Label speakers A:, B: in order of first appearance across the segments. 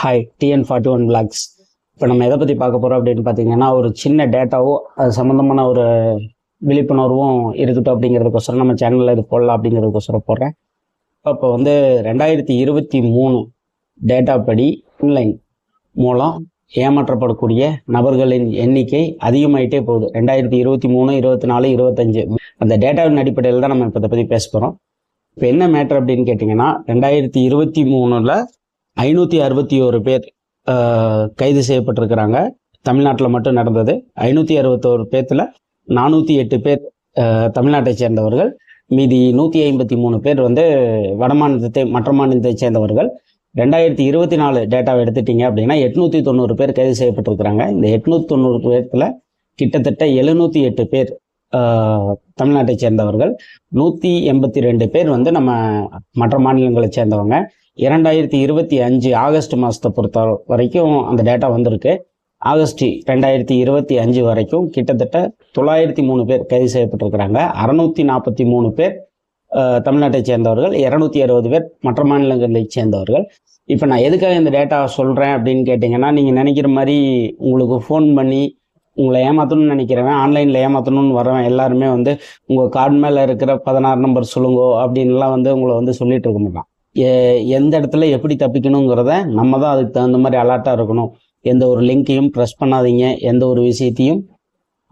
A: Hi TN forty one vlogs இப்போ நம்ம எதை பற்றி பார்க்க போகிறோம் அப்படின்னு பார்த்தீங்கன்னா ஒரு சின்ன டேட்டாவோ அது சம்மந்தமான ஒரு விழிப்புணர்வும் இருக்கட்டும் அப்படிங்கிறதுக்கோசரம் நம்ம சேனலில் இது போடலாம் அப்படிங்கிறதுக்கோசரம் போடுறேன். அப்போ வந்து ரெண்டாயிரத்தி இருபத்தி மூணு டேட்டா படி ஆன்லைன் மூலம் ஏமாற்றப்படக்கூடிய நபர்களின் எண்ணிக்கை அதிகமாயிட்டே போகுது. ரெண்டாயிரத்தி இருபத்தி மூணு இருபத்தி நாலு இருபத்தஞ்சு அந்த டேட்டாவின் அடிப்படையில் தான் நம்ம இப்போ இதை பற்றி பேச போகிறோம் இப்போ என்ன மேட்ரு அப்படின்னு கேட்டிங்கன்னா ரெண்டாயிரத்தி இருபத்தி மூணில் ஐநூற்றி அறுபத்தி ஒரு பேர் கைது செய்யப்பட்டிருக்கிறாங்க. தமிழ்நாட்டில் மட்டும் நடந்தது. ஐநூற்றி அறுபத்தோரு பேர்த்தில் நானூற்றி எட்டு பேர் தமிழ்நாட்டை சேர்ந்தவர்கள். மீதி நூற்றி ஐம்பத்தி மூணு பேர் வந்து வடமாநிலத்தை மற்ற மாநிலத்தை சேர்ந்தவர்கள். ரெண்டாயிரத்தி இருபத்தி நாலு டேட்டாவை எடுத்துட்டீங்க அப்படின்னா எட்நூற்றி தொண்ணூறு பேர் கைது செய்யப்பட்டிருக்கிறாங்க. இந்த எட்நூற்றி தொண்ணூறு பேர்த்தில் கிட்டத்தட்ட எழுநூற்றி எட்டு பேர் தமிழ்நாட்டை சேர்ந்தவர்கள். நூற்றி எண்பத்தி ரெண்டு பேர் வந்து நம்ம மற்ற மாநிலங்களை சேர்ந்தவங்க. இரண்டாயிரத்தி இருபத்தி அஞ்சு ஆகஸ்ட் மாதத்தை பொறுத்த வரைக்கும் அந்த டேட்டா வந்திருக்கு. ஆகஸ்ட் ரெண்டாயிரத்தி இருபத்தி அஞ்சு வரைக்கும் கிட்டத்தட்ட தொள்ளாயிரத்தி மூணு பேர் கைது செய்யப்பட்டிருக்கிறாங்க. அறநூற்றி நாற்பத்தி மூணு பேர் தமிழ்நாட்டை சேர்ந்தவர்கள் இரநூத்தி அறுபது பேர் மற்ற மாநிலங்களை சேர்ந்தவர்கள். இப்போ நான் எதுக்காக இந்த டேட்டா சொல்கிறேன் அப்படின்னு கேட்டிங்கன்னா நீங்கள் நினைக்கிற மாதிரி உங்களுக்கு ஃபோன் பண்ணி உங்களை ஏமாற்றணும்னு நினைக்கிறவன் ஆன்லைனில் ஏமாற்றணும்னு வரவன் எல்லாருமே வந்து உங்கள் கார்டு மேலே இருக்கிற பதினாறு நம்பர் சொல்லுங்கோ அப்படின்லாம் வந்து உங்களை வந்து சொல்லிட்டு இருக்க மாட்டான். எந்த இடத்துல எப்படி தப்பிக்கணுங்கிறத நம்ம தான் அதுக்கு தகுந்த மாதிரி அலர்ட்டாக இருக்கணும். எந்த ஒரு லிங்க்கையும் ப்ரெஸ் பண்ணாதீங்க. எந்த ஒரு விஷயத்தையும்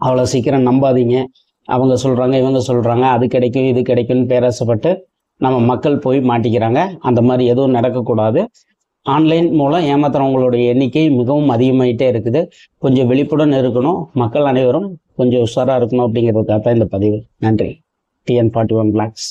A: அவ்வளோ சீக்கிரம் நம்பாதீங்க. அவங்க சொல்கிறாங்க இவங்க சொல்கிறாங்க அது கிடைக்கும் இது கிடைக்கும்னு பேராசப்பட்டு நம்ம மக்கள் போய் மாட்டிக்கிறாங்க. அந்த மாதிரி எதுவும் நடக்கக்கூடாது. ஆன்லைன் மூலம் ஏமாத்துறவங்களுடைய எண்ணிக்கை மிகவும் அதிகமாயிட்டே இருக்குது. கொஞ்சம் விழிப்புடன் இருக்கணும். மக்கள் அனைவரும் கொஞ்சம் உஷாராக இருக்கணும் அப்படிங்கிறதுக்காக தான் இந்த பதிவு. நன்றி. TN forty one blocks